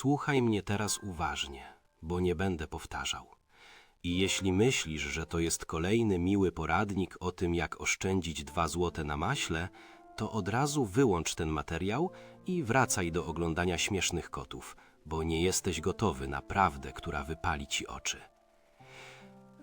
Słuchaj mnie teraz uważnie, bo nie będę powtarzał. I jeśli myślisz, że to jest kolejny miły poradnik o tym, jak oszczędzić dwa złote na maśle, to od razu wyłącz ten materiał i wracaj do oglądania śmiesznych kotów, bo nie jesteś gotowy na prawdę, która wypali ci oczy.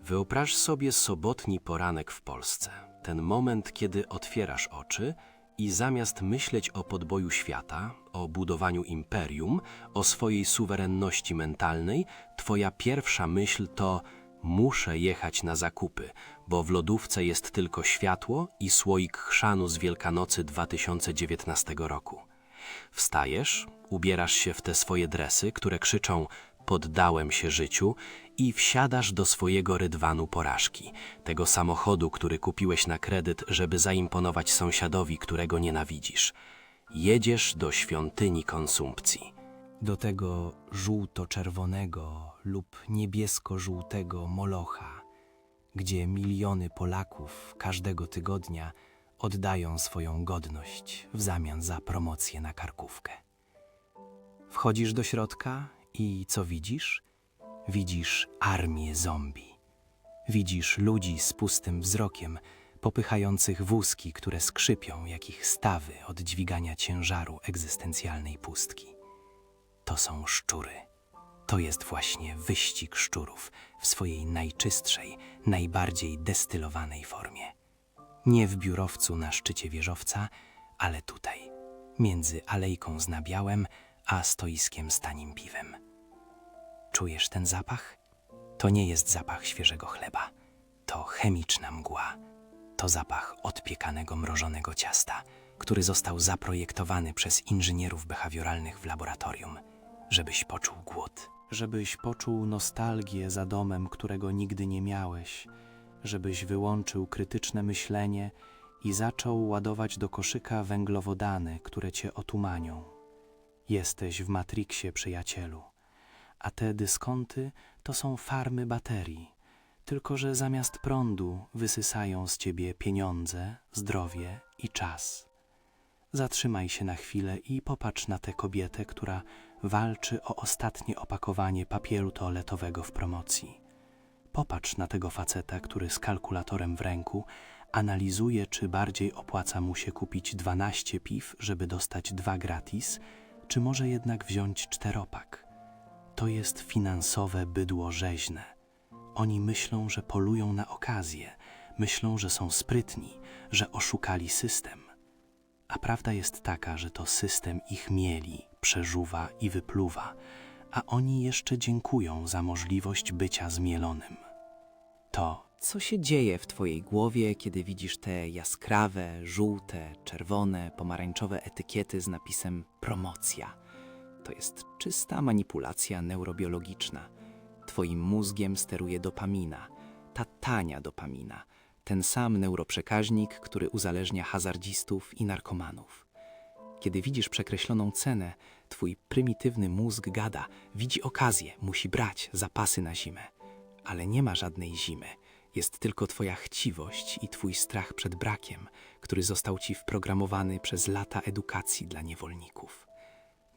Wyobraź sobie sobotni poranek w Polsce. Ten moment, kiedy otwierasz oczy i zamiast myśleć o podboju świata, o budowaniu imperium, o swojej suwerenności mentalnej, twoja pierwsza myśl to muszę jechać na zakupy, bo w lodówce jest tylko światło i słoik chrzanu z Wielkanocy 2019 roku. Wstajesz, ubierasz się w te swoje dresy, które krzyczą poddałem się życiu i wsiadasz do swojego rydwanu porażki, tego samochodu, który kupiłeś na kredyt, żeby zaimponować sąsiadowi, którego nienawidzisz. Jedziesz do świątyni konsumpcji. do tego żółto-czerwonego lub niebiesko-żółtego molocha, gdzie miliony Polaków każdego tygodnia oddają swoją godność w zamian za promocję na karkówkę. Wchodzisz do środka i co widzisz? Widzisz armię zombie. Widzisz ludzi z pustym wzrokiem, popychających wózki, które skrzypią jak ich stawy od dźwigania ciężaru egzystencjalnej pustki to są szczury. To jest właśnie wyścig szczurów w swojej najczystszej, najbardziej destylowanej formie. Nie w biurowcu na szczycie wieżowca, ale tutaj, między alejką z nabiałem a stoiskiem z tanim piwem. Czujesz ten zapach? To nie jest zapach świeżego chleba. To chemiczna mgła. To zapach odpiekanego mrożonego ciasta, który został zaprojektowany przez inżynierów behawioralnych w laboratorium, żebyś poczuł głód. Żebyś poczuł nostalgię za domem, którego nigdy nie miałeś, żebyś wyłączył krytyczne myślenie i zaczął ładować do koszyka węglowodany, które cię otumanią. Jesteś w Matrixie, przyjacielu, a te dyskonty to są farmy baterii tylko że zamiast prądu wysysają z ciebie pieniądze, zdrowie i czas. Zatrzymaj się na chwilę i popatrz na tę kobietę, która walczy o ostatnie opakowanie papieru toaletowego w promocji. Popatrz na tego faceta, który z kalkulatorem w ręku analizuje, czy bardziej opłaca mu się kupić 12 piw, żeby dostać dwa gratis, czy może jednak wziąć czteropak. To jest finansowe bydło rzeźne. Oni myślą, że polują na okazję, myślą, że są sprytni, że oszukali system. A prawda jest taka, że to system ich mieli, przeżuwa i wypluwa, a oni jeszcze dziękują za możliwość bycia zmielonym. To, Co się dzieje w Twojej głowie, kiedy widzisz te jaskrawe, żółte, czerwone, pomarańczowe etykiety z napisem promocja? To jest czysta manipulacja neurobiologiczna. Twoim mózgiem steruje dopamina, ta tania dopamina, ten sam neuroprzekaźnik, który uzależnia hazardzistów i narkomanów. Kiedy widzisz przekreśloną cenę, twój prymitywny mózg gada, widzi okazję, musi brać zapasy na zimę. Ale nie ma żadnej zimy. Jest tylko twoja chciwość i twój strach przed brakiem, który został ci wprogramowany przez lata edukacji dla niewolników.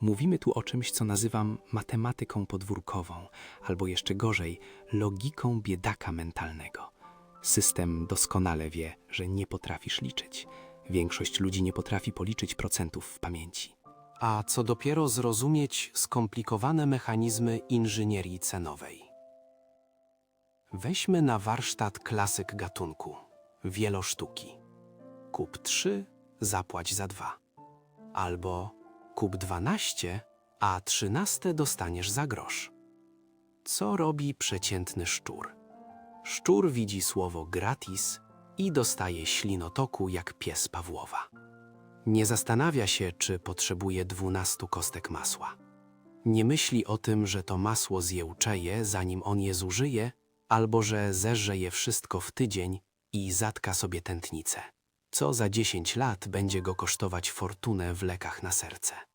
Mówimy tu o czymś, co nazywam matematyką podwórkową, albo jeszcze gorzej, logiką biedaka mentalnego. System doskonale wie, że nie potrafisz liczyć. Większość ludzi nie potrafi policzyć procentów w pamięci. A co dopiero zrozumieć skomplikowane mechanizmy inżynierii cenowej. Weźmy na warsztat klasyk gatunku wielosztuki. Kup 3, zapłać za 2. Albo kup 12, a 13 dostaniesz za grosz. Co robi przeciętny szczur? Szczur widzi słowo gratis i dostaje ślinotoku jak pies Pawłowa. Nie zastanawia się, czy potrzebuje 12 kostek masła. Nie myśli o tym, że to masło zjełczeje, zanim on je zużyje, albo że zerze je wszystko w tydzień i zatka sobie tętnicę, co za 10 lat będzie go kosztować fortunę w lekach na serce.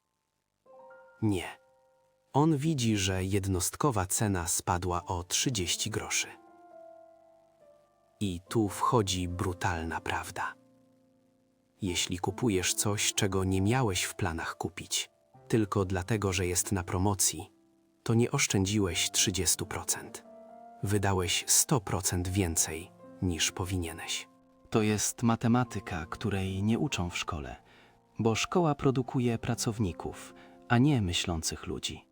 Nie. On widzi, że jednostkowa cena spadła o 30 groszy. I tu wchodzi brutalna prawda. Jeśli kupujesz coś, czego nie miałeś w planach kupić, tylko dlatego, że jest na promocji, to nie oszczędziłeś 30%. Wydałeś 100% więcej niż powinieneś. To jest matematyka, której nie uczą w szkole, bo szkoła produkuje pracowników, a nie myślących ludzi.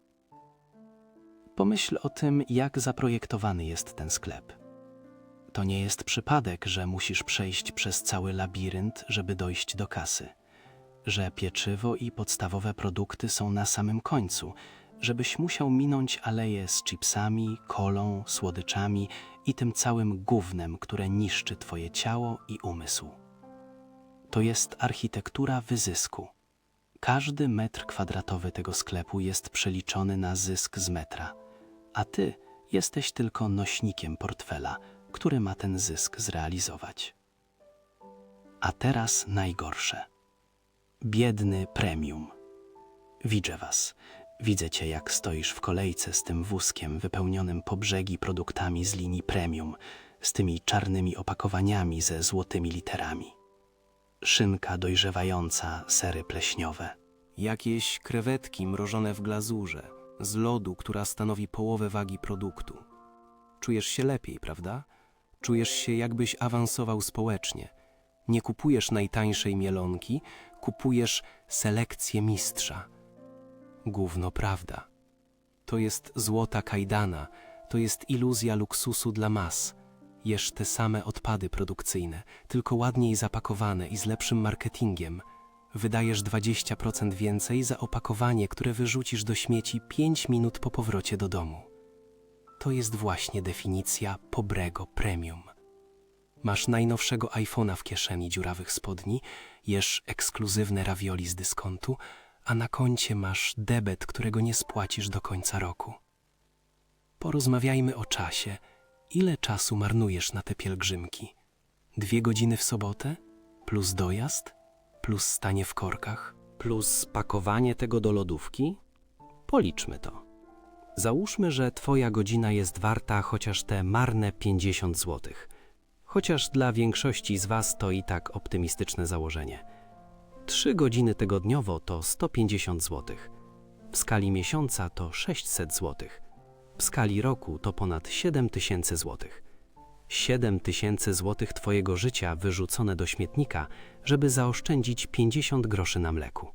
Pomyśl o tym, jak zaprojektowany jest ten sklep. To nie jest przypadek, że musisz przejść przez cały labirynt, żeby dojść do kasy, że pieczywo i podstawowe produkty są na samym końcu, żebyś musiał minąć aleje z chipsami, kolą, słodyczami i tym całym gównem, które niszczy twoje ciało i umysł. To jest architektura wyzysku. Każdy metr kwadratowy tego sklepu jest przeliczony na zysk z metra, a ty jesteś tylko nośnikiem portfela, który ma ten zysk zrealizować. A teraz najgorsze. Biedny premium. Widzę was. Widzę cię, jak stoisz w kolejce z tym wózkiem wypełnionym po brzegi produktami z linii premium, z tymi czarnymi opakowaniami ze złotymi literami. Szynka dojrzewająca, sery pleśniowe. Jakieś krewetki mrożone w glazurze, z lodu, która stanowi połowę wagi produktu. Czujesz się lepiej, prawda? Czujesz się, jakbyś awansował społecznie. Nie kupujesz najtańszej mielonki, kupujesz selekcję mistrza. Gówno prawda. To jest złota kajdana, to jest iluzja luksusu dla mas. Jesz te same odpady produkcyjne, tylko ładniej zapakowane i z lepszym marketingiem. Wydajesz 20% więcej za opakowanie, które wyrzucisz do śmieci 5 minut po powrocie do domu. To jest właśnie definicja pobrego premium. Masz najnowszego iPhone'a w kieszeni dziurawych spodni, jesz ekskluzywne ravioli z dyskontu, a na koncie masz debet, którego nie spłacisz do końca roku. Porozmawiajmy o czasie. Ile czasu marnujesz na te pielgrzymki? Dwie godziny w sobotę? Plus dojazd? Plus stanie w korkach? Plus pakowanie tego do lodówki? Policzmy to. Załóżmy, że Twoja godzina jest warta chociaż te marne 50 zł. Chociaż dla większości z Was to i tak optymistyczne założenie. Trzy godziny tygodniowo to 150 zł. W skali miesiąca to 600 zł. W skali roku to ponad 7000 zł. 7000 zł Twojego życia wyrzucone do śmietnika, żeby zaoszczędzić 50 groszy na mleku.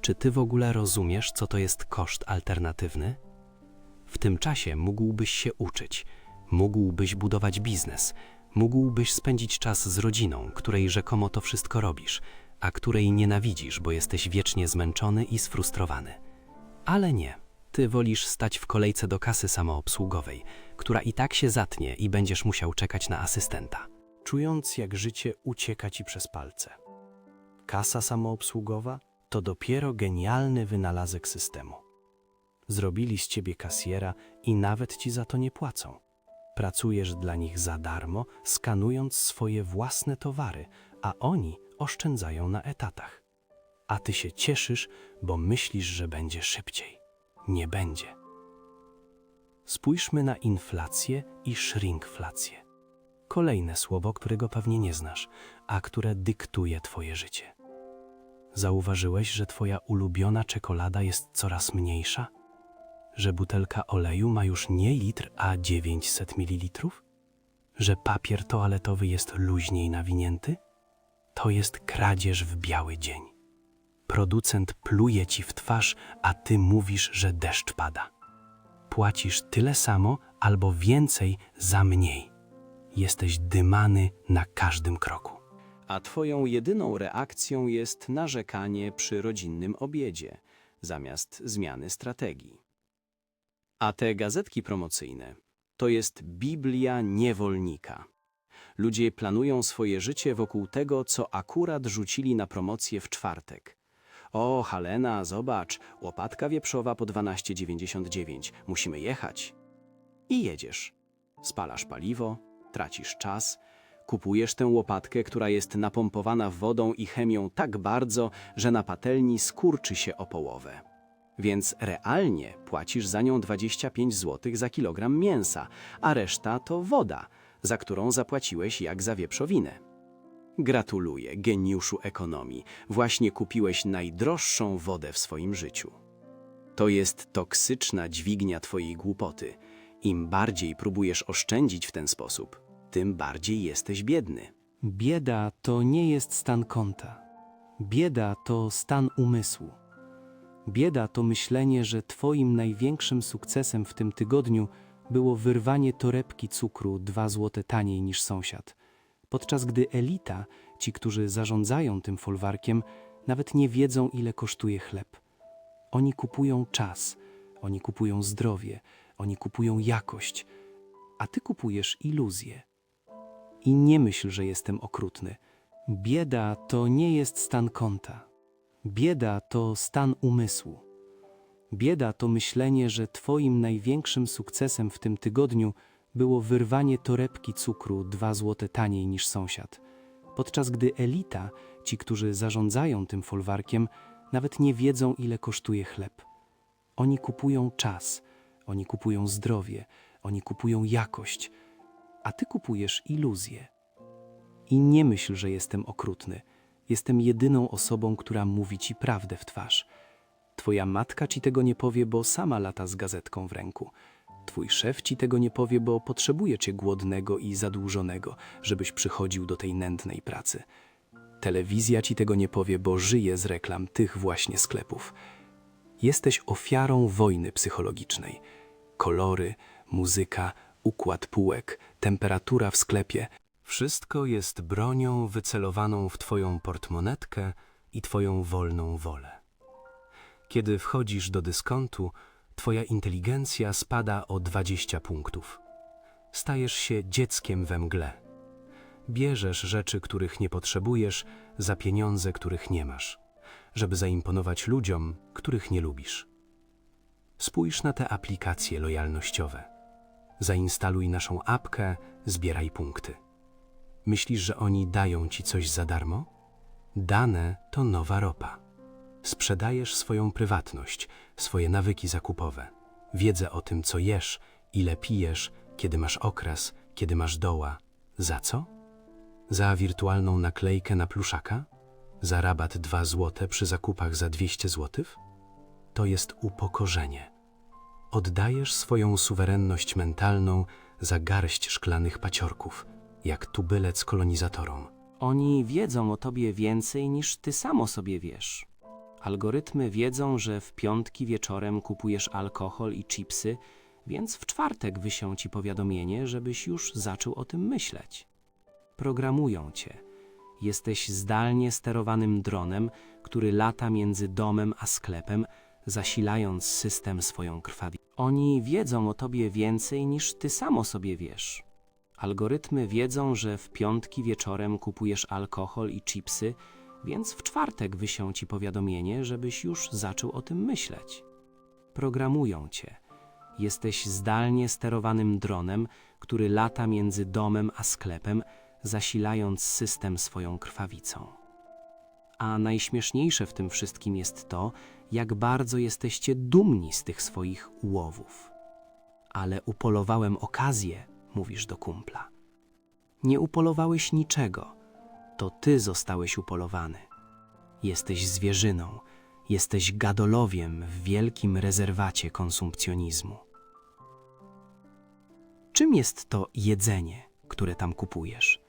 Czy Ty w ogóle rozumiesz, co to jest koszt alternatywny? W tym czasie mógłbyś się uczyć, mógłbyś budować biznes, mógłbyś spędzić czas z rodziną, której rzekomo to wszystko robisz, a której nienawidzisz, bo jesteś wiecznie zmęczony i sfrustrowany. Ale nie. Ty wolisz stać w kolejce do kasy samoobsługowej, która i tak się zatnie i będziesz musiał czekać na asystenta. Czując, jak życie ucieka ci przez palce. Kasa samoobsługowa to dopiero genialny wynalazek systemu. Zrobili z ciebie kasjera i nawet ci za to nie płacą. Pracujesz dla nich za darmo, skanując swoje własne towary, a oni oszczędzają na etatach. A ty się cieszysz, bo myślisz, że będzie szybciej. Nie będzie. Spójrzmy na inflację i shrinkflację. Kolejne słowo, którego pewnie nie znasz, a które dyktuje twoje życie. Zauważyłeś, że twoja ulubiona czekolada jest coraz mniejsza? Że butelka oleju ma już nie litr, a 900 ml? Że papier toaletowy jest luźniej nawinięty? To jest kradzież w biały dzień. Producent pluje ci w twarz, a ty mówisz, że deszcz pada. Płacisz tyle samo albo więcej za mniej. Jesteś dymany na każdym kroku. A twoją jedyną reakcją jest narzekanie przy rodzinnym obiedzie, zamiast zmiany strategii. A te gazetki promocyjne to jest Biblia niewolnika. Ludzie planują swoje życie wokół tego, co akurat rzucili na promocję w czwartek. O, Halena, zobacz, łopatka wieprzowa po 12,99. Musimy jechać. I jedziesz. Spalasz paliwo, tracisz czas, kupujesz tę łopatkę, która jest napompowana wodą i chemią tak bardzo, że na patelni skurczy się o połowę. Więc realnie płacisz za nią 25 zł za kilogram mięsa, a reszta to woda, za którą zapłaciłeś jak za wieprzowinę. Gratuluję, geniuszu ekonomii. Właśnie kupiłeś najdroższą wodę w swoim życiu. To jest toksyczna dźwignia twojej głupoty. Im bardziej próbujesz oszczędzić w ten sposób, tym bardziej jesteś biedny. Bieda to nie jest stan konta. Bieda to stan umysłu. Bieda to myślenie, że Twoim największym sukcesem w tym tygodniu było wyrwanie torebki cukru dwa złote taniej niż sąsiad, podczas gdy elita, ci, którzy zarządzają tym folwarkiem, nawet nie wiedzą, ile kosztuje chleb. Oni kupują czas, oni kupują zdrowie, oni kupują jakość, a Ty kupujesz iluzję. I nie myśl, że jestem okrutny. Bieda to nie jest stan konta. Bieda to stan umysłu. Bieda to myślenie, że Twoim największym sukcesem w tym tygodniu było wyrwanie torebki cukru dwa złote taniej niż sąsiad, podczas gdy elita, ci, którzy zarządzają tym folwarkiem, nawet nie wiedzą, ile kosztuje chleb. Oni kupują czas, oni kupują zdrowie, oni kupują jakość, a Ty kupujesz iluzję. I nie myśl, że jestem okrutny. Jestem jedyną osobą, która mówi ci prawdę w twarz. Twoja matka ci tego nie powie, bo sama lata z gazetką w ręku. Twój szef ci tego nie powie, bo potrzebuje cię głodnego i zadłużonego, żebyś przychodził do tej nędznej pracy. Telewizja ci tego nie powie, bo żyje z reklam tych właśnie sklepów. Jesteś ofiarą wojny psychologicznej. Kolory, muzyka, układ półek, temperatura w sklepie wszystko jest bronią wycelowaną w Twoją portmonetkę i Twoją wolną wolę. Kiedy wchodzisz do dyskontu, Twoja inteligencja spada o 20 punktów. Stajesz się dzieckiem we mgle. Bierzesz rzeczy, których nie potrzebujesz, za pieniądze, których nie masz, żeby zaimponować ludziom, których nie lubisz. Spójrz na te aplikacje lojalnościowe. Zainstaluj naszą apkę, zbieraj punkty. Myślisz, że oni dają ci coś za darmo? Dane to nowa ropa. Sprzedajesz swoją prywatność, swoje nawyki zakupowe, wiedzę o tym, co jesz, ile pijesz, kiedy masz okres, kiedy masz doła. Za co? Za wirtualną naklejkę na pluszaka? Za rabat 2 złote przy zakupach za 200 złotych? To jest upokorzenie. Oddajesz swoją suwerenność mentalną za garść szklanych paciorków – jak tubylec kolonizatorom. Oni wiedzą o tobie więcej niż ty sam o sobie wiesz. Algorytmy wiedzą, że w piątki wieczorem kupujesz alkohol i chipsy, więc w czwartek wyślą ci powiadomienie, żebyś już zaczął o tym myśleć. Programują cię. Jesteś zdalnie sterowanym dronem, który lata między domem a sklepem, zasilając system swoją krwawi. Oni wiedzą o tobie więcej niż ty sam o sobie wiesz. Algorytmy wiedzą, że w piątki wieczorem kupujesz alkohol i chipsy, więc w czwartek wyślą ci powiadomienie, żebyś już zaczął o tym myśleć. Programują cię. Jesteś zdalnie sterowanym dronem, który lata między domem a sklepem, zasilając system swoją krwawicą. A najśmieszniejsze w tym wszystkim jest to, jak bardzo jesteście dumni z tych swoich łowów. Ale upolowałem okazję, mówisz do kumpla. Nie upolowałeś niczego, to ty zostałeś upolowany. Jesteś zwierzyną, jesteś gadolowiem w wielkim rezerwacie konsumpcjonizmu. Czym jest to jedzenie, które tam kupujesz?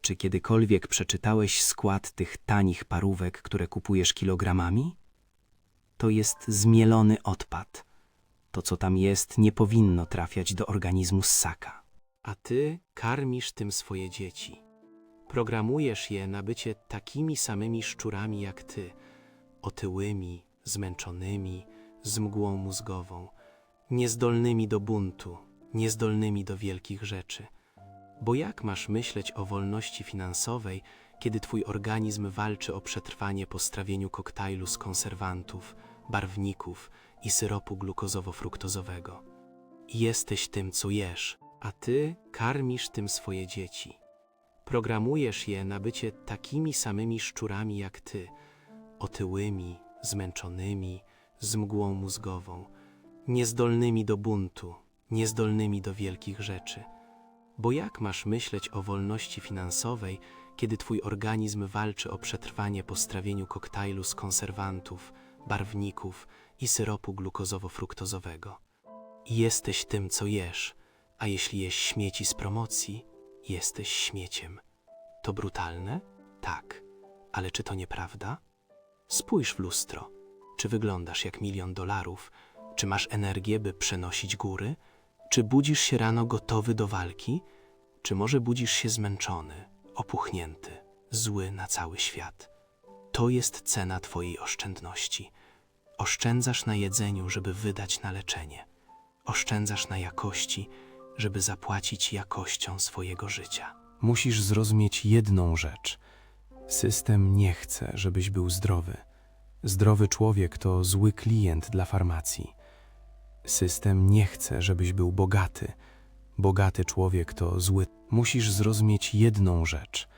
Czy kiedykolwiek przeczytałeś skład tych tanich parówek, które kupujesz kilogramami? To jest zmielony odpad. To, co tam jest, nie powinno trafiać do organizmu ssaka a ty karmisz tym swoje dzieci. Programujesz je na bycie takimi samymi szczurami jak ty, otyłymi, zmęczonymi, z mgłą mózgową, niezdolnymi do buntu, niezdolnymi do wielkich rzeczy. Bo jak masz myśleć o wolności finansowej, kiedy twój organizm walczy o przetrwanie po strawieniu koktajlu z konserwantów, barwników i syropu glukozowo-fruktozowego? Jesteś tym, co jesz, a ty karmisz tym swoje dzieci. Programujesz je na bycie takimi samymi szczurami jak ty, otyłymi, zmęczonymi, z mgłą mózgową, niezdolnymi do buntu, niezdolnymi do wielkich rzeczy. Bo jak masz myśleć o wolności finansowej, kiedy twój organizm walczy o przetrwanie po strawieniu koktajlu z konserwantów, barwników i syropu glukozowo-fruktozowego. Jesteś tym, co jesz, a jeśli jesz śmieci z promocji, jesteś śmieciem. To brutalne? Tak. Ale czy to nieprawda? Spójrz w lustro. Czy wyglądasz jak milion dolarów? Czy masz energię, by przenosić góry? Czy budzisz się rano gotowy do walki? Czy może budzisz się zmęczony, opuchnięty, zły na cały świat? To jest cena Twojej oszczędności. Oszczędzasz na jedzeniu, żeby wydać na leczenie. Oszczędzasz na jakości, żeby zapłacić jakością swojego życia. Musisz zrozumieć jedną rzecz. System nie chce, żebyś był zdrowy. Zdrowy człowiek to zły klient dla farmacji. System nie chce, żebyś był bogaty. Bogaty człowiek to zły. Musisz zrozumieć jedną rzecz.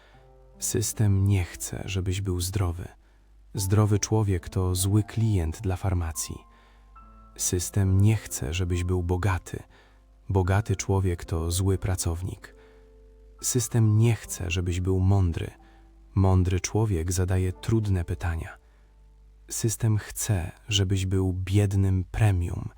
System nie chce, żebyś był zdrowy. Zdrowy człowiek to zły klient dla farmacji. System nie chce, żebyś był bogaty. Bogaty człowiek to zły pracownik. System nie chce, żebyś był mądry. Mądry człowiek zadaje trudne pytania. System chce, żebyś był biednym premium,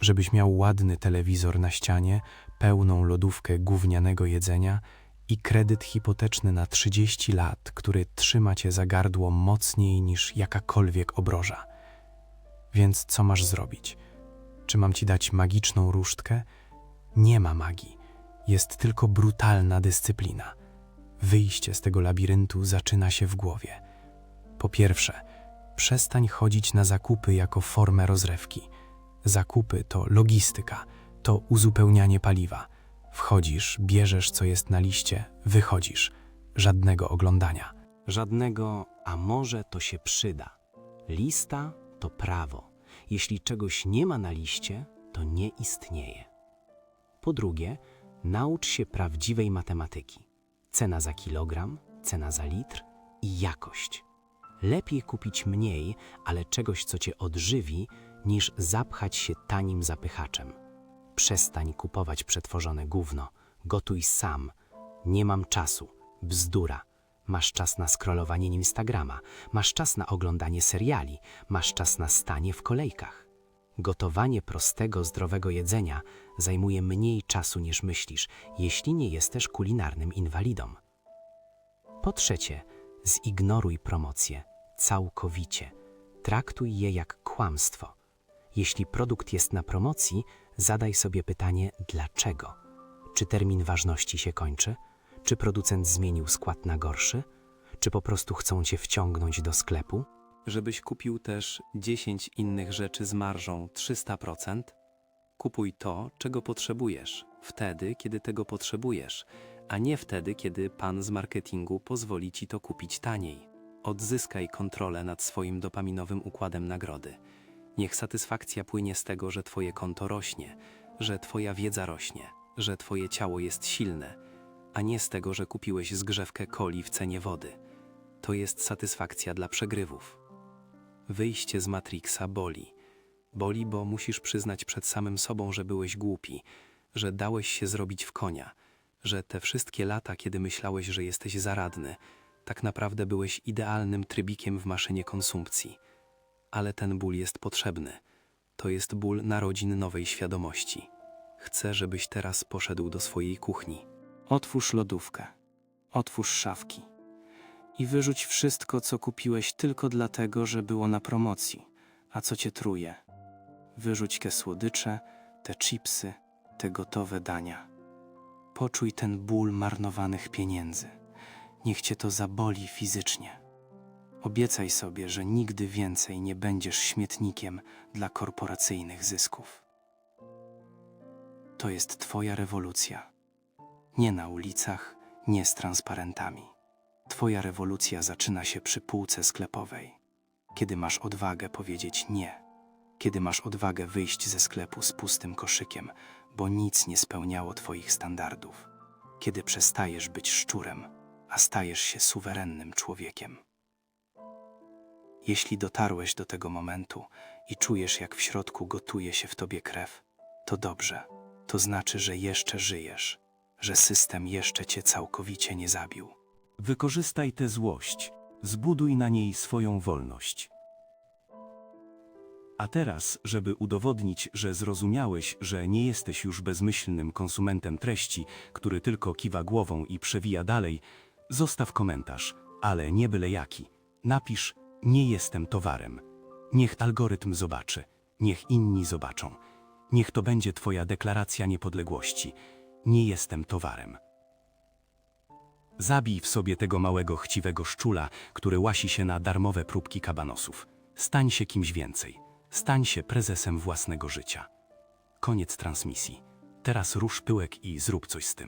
żebyś miał ładny telewizor na ścianie, pełną lodówkę gównianego jedzenia i kredyt hipoteczny na 30 lat, który trzyma cię za gardło mocniej niż jakakolwiek obroża. Więc co masz zrobić? Czy mam ci dać magiczną różdżkę? Nie ma magii. Jest tylko brutalna dyscyplina. Wyjście z tego labiryntu zaczyna się w głowie. Po pierwsze, przestań chodzić na zakupy jako formę rozrywki. Zakupy to logistyka, to uzupełnianie paliwa. Wchodzisz, bierzesz co jest na liście, wychodzisz. Żadnego oglądania. Żadnego, a może to się przyda. Lista to prawo. Jeśli czegoś nie ma na liście, to nie istnieje. Po drugie, naucz się prawdziwej matematyki. Cena za kilogram, cena za litr i jakość. Lepiej kupić mniej, ale czegoś, co cię odżywi, niż zapchać się tanim zapychaczem. Przestań kupować przetworzone gówno. Gotuj sam. Nie mam czasu. Bzdura. Masz czas na scrollowanie Instagrama, masz czas na oglądanie seriali, masz czas na stanie w kolejkach. Gotowanie prostego, zdrowego jedzenia zajmuje mniej czasu niż myślisz, jeśli nie jesteś kulinarnym inwalidą. Po trzecie, zignoruj promocje całkowicie. Traktuj je jak kłamstwo. Jeśli produkt jest na promocji, zadaj sobie pytanie dlaczego. Czy termin ważności się kończy? Czy producent zmienił skład na gorszy? Czy po prostu chcą cię wciągnąć do sklepu? Żebyś kupił też 10 innych rzeczy z marżą 300%, kupuj to, czego potrzebujesz, wtedy, kiedy tego potrzebujesz, a nie wtedy, kiedy pan z marketingu pozwoli ci to kupić taniej. Odzyskaj kontrolę nad swoim dopaminowym układem nagrody. Niech satysfakcja płynie z tego, że twoje konto rośnie, że twoja wiedza rośnie, że twoje ciało jest silne, a nie z tego, że kupiłeś zgrzewkę coli w cenie wody. To jest satysfakcja dla przegrywów. Wyjście z Matrixa boli. Boli, bo musisz przyznać przed samym sobą, że byłeś głupi, że dałeś się zrobić w konia, że te wszystkie lata, kiedy myślałeś, że jesteś zaradny, tak naprawdę byłeś idealnym trybikiem w maszynie konsumpcji. Ale ten ból jest potrzebny. To jest ból narodzin nowej świadomości. Chcę, żebyś teraz poszedł do swojej kuchni. Otwórz lodówkę, otwórz szafki i wyrzuć wszystko, co kupiłeś tylko dlatego, że było na promocji, a co cię truje. Wyrzuć te słodycze, te chipsy, te gotowe dania. Poczuj ten ból marnowanych pieniędzy. Niech cię to zaboli fizycznie. Obiecaj sobie, że nigdy więcej nie będziesz śmietnikiem dla korporacyjnych zysków. To jest Twoja rewolucja. Nie na ulicach, nie z transparentami. Twoja rewolucja zaczyna się przy półce sklepowej, kiedy masz odwagę powiedzieć nie, kiedy masz odwagę wyjść ze sklepu z pustym koszykiem, bo nic nie spełniało Twoich standardów, kiedy przestajesz być szczurem, a stajesz się suwerennym człowiekiem. Jeśli dotarłeś do tego momentu i czujesz, jak w środku gotuje się w tobie krew, to dobrze. To znaczy, że jeszcze żyjesz, że system jeszcze cię całkowicie nie zabił. Wykorzystaj tę złość, zbuduj na niej swoją wolność. A teraz, żeby udowodnić, że zrozumiałeś, że nie jesteś już bezmyślnym konsumentem treści, który tylko kiwa głową i przewija dalej, zostaw komentarz, ale nie byle jaki. Napisz: Nie jestem towarem. Niech algorytm zobaczy, niech inni zobaczą. Niech to będzie Twoja deklaracja niepodległości. Nie jestem towarem. Zabij w sobie tego małego chciwego szczula, który łasi się na darmowe próbki kabanosów. Stań się kimś więcej. Stań się prezesem własnego życia. Koniec transmisji. Teraz rusz pyłek i zrób coś z tym.